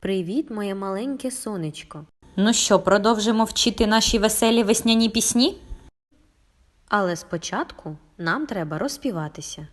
Привіт, моє маленьке сонечко. Ну що, продовжимо вчити наші веселі весняні пісні? Але спочатку нам треба розпіватися.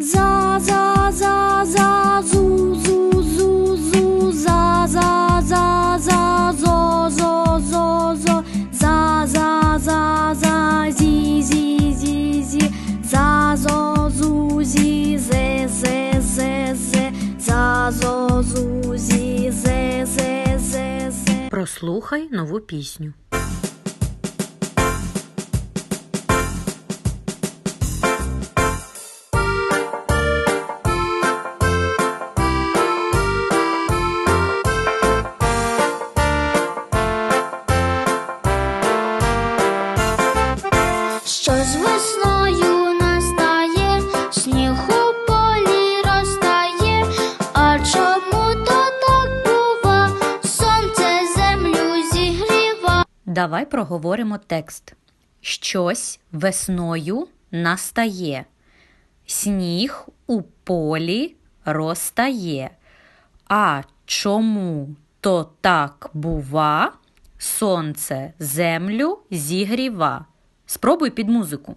За за за за зу зу зу зу за за за за зо зо зо зо. За за за за зі зі зі зі. За зо зу зі зе зе зе зе. За зо зу зі зе зе зе зе. Прослухай нову пісню. З весною настає, сніг у полі розтає, а чому то бува, сонце землю зігріва. Давай проговоримо текст. Щось весною настає. Сніг у полі розтає. А чому то так бува? Сонце землю зігріва. Спробуй під музику.